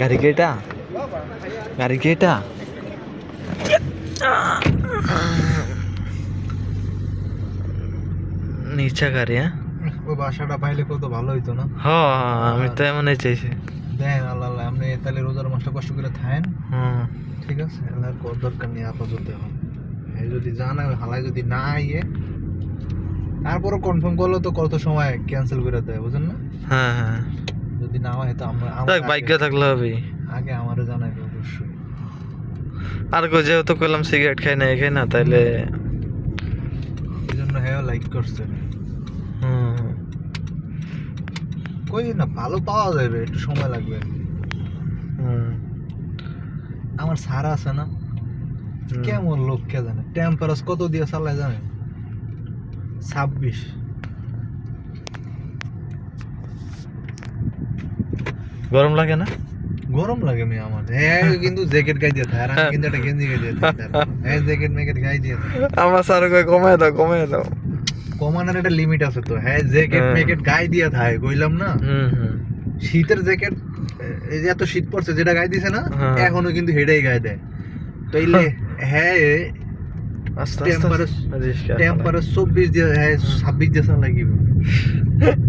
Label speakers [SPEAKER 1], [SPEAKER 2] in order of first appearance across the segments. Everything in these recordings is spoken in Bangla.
[SPEAKER 1] গাড়ি কেটা? গাড়ি কেটা? নিচা গাড়ি হ্যাঁ?
[SPEAKER 2] ওই বাসাটা পাইলে কত ভালো হইতো না?
[SPEAKER 1] হ আমি তো এমনই চাইছি।
[SPEAKER 2] দেন আল্লাহ আল্লাহ আপনি তাহলে রোজার মাসটা কষ্ট করে থাকেন।
[SPEAKER 1] হুম।
[SPEAKER 2] ঠিক আছে আল্লাহ কর দরকার নেই আপাতত। যদি জানা হালাই যদি না আইয়ে তারপরে কনফার্ম করল তো কত সময় ক্যান্সেল করে দেয় বুঝেন না?
[SPEAKER 1] হ্যাঁ হ্যাঁ।
[SPEAKER 2] যদি না হয় তো আমরা
[SPEAKER 1] দেখ বাইক থাকলে হবে
[SPEAKER 2] আগে আমারে জানাবে অবশ্যই।
[SPEAKER 1] আর কো যেহেতু কইলাম সিগারেট খাই না এই খাই না তাইলে
[SPEAKER 2] এই জন্য হ্যাঁ লাইক করছে।
[SPEAKER 1] হুম।
[SPEAKER 2] কই না ভালো পাওয়া যাবে একটু সময় লাগবে।
[SPEAKER 1] হুম।
[SPEAKER 2] আমার সারা আছে না? কেমন লোক কে জানে? টেম্পারেচার কত দিয়ে চালায় জানে ছাব্বিশ।
[SPEAKER 1] গরম লাগে না?
[SPEAKER 2] গরম লাগে মেয়ে আমার। হ্যাঁ কিন্তু জ্যাকেট গায়ে দিয়ে থাকে আর কিন্তু একটা গেঞ্জি গায়ে দিয়ে থাকে হ্যাঁ জ্যাকেট মেকেট গায়ে দিয়ে থাকে।
[SPEAKER 1] আমার স্যার কমায় দাও কমায় দাও।
[SPEAKER 2] কমানোর একটা লিমিট আছে তো। হ্যাঁ জ্যাকেট
[SPEAKER 1] হ্যাঁ।
[SPEAKER 2] মেকেট গায়ে দিয়ে থাকে কইলাম না?
[SPEAKER 1] হুম হুম।
[SPEAKER 2] শীতের জ্যাকেট এই যে এত শীত পড়ছে যেটা গায়ে দিছে না
[SPEAKER 1] হ্যাঁ।
[SPEAKER 2] এখনও কিন্তু হেডেই গায়ে দেয়। তো এইলে হ্যাঁ
[SPEAKER 1] আস্তে আস্তে
[SPEAKER 2] টেম্পারেচার চব্বিশ দিয়ে হ্যাঁ ছাব্বিশ দিয়ে লাগিব।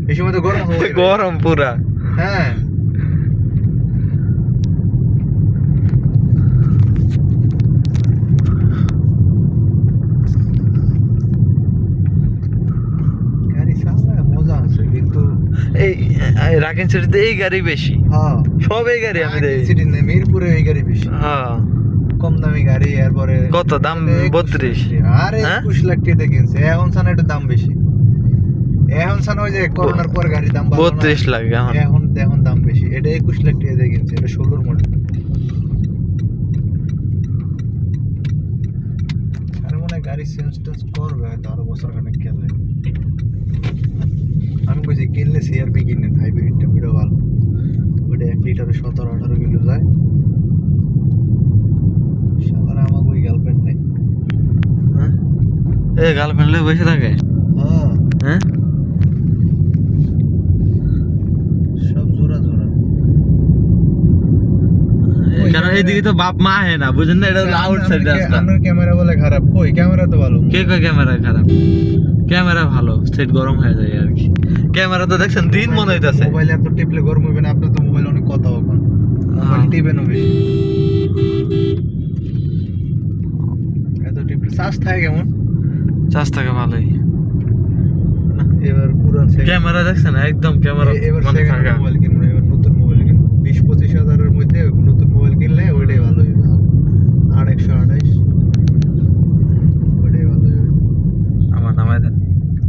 [SPEAKER 2] এই সময় তো গরম হবে
[SPEAKER 1] গরম পুরা।
[SPEAKER 2] হ্যাঁ গাড়ি চালায় মজা আছে কিন্তু
[SPEAKER 1] এই রাকিন সিটিতে এই গাড়ি বেশি।
[SPEAKER 2] হ্যাঁ।
[SPEAKER 1] সব এই গাড়ি আমি
[SPEAKER 2] সিটি মিরপুরে এই গাড়ি বেশি।
[SPEAKER 1] হ্যাঁ।
[SPEAKER 2] কম দামি গাড়ি এরপরে
[SPEAKER 1] কত দাম? 32?
[SPEAKER 2] আরে? একুশ লাখ টাকা কিনছে এখন সানা একটু দাম বেশি। এখন সানা ওই যে করোনার পর গাড়ি দাম
[SPEAKER 1] বত্রিশ লাগে এখন।
[SPEAKER 2] এখন এখন দাম বেশি। এটা একুশ লাখ টাকা দিয়ে কিনছে এটা ষোলোর মডেল আর গাড়ি চেঞ্জ টেঞ্জ করবে হয়তো আরও বছর খানেক কইছি কিনলে সিআরপি কিনেন হাইব্রিডটা ওইটা ভালো। ওইটা এক লিটারে সতেরো আঠারো কিলো যায়। সাধারণ আমার ওই গার্লফ্রেন্ড নেই।
[SPEAKER 1] হ্যাঁ? এ গার্লফ্রেন্ড বসে থাকে?
[SPEAKER 2] হ্যাঁ।
[SPEAKER 1] হ্যাঁ? এইদিকে তো বাপ মা হে না বুঝেন না? এটা আউটসাইড রাস্তা।
[SPEAKER 2] আমার ক্যামেরা বলে খারাপ কই? ক্যামেরা তো ভালো।
[SPEAKER 1] কে কয় ক্যামেরা খারাপ? ক্যামেরা ভালো সেট গরম হয়ে যায় আর কি। ক্যামেরা তো দেখছেন দিন মনে হইতাছে।
[SPEAKER 2] মোবাইলে এত টিপলে গরম হবে না আপনার তো মোবাইল অনেক কথা মোবাইল
[SPEAKER 1] হ্যাঁ।
[SPEAKER 2] টিপেন বেশি। এত টিপলে চার্জ থাকে কেমন?
[SPEAKER 1] চার্জ থাকে ভালোই।
[SPEAKER 2] এবার পুরো
[SPEAKER 1] ক্যামেরা দেখছেন একদম ক্যামেরা
[SPEAKER 2] এবার
[SPEAKER 1] মানে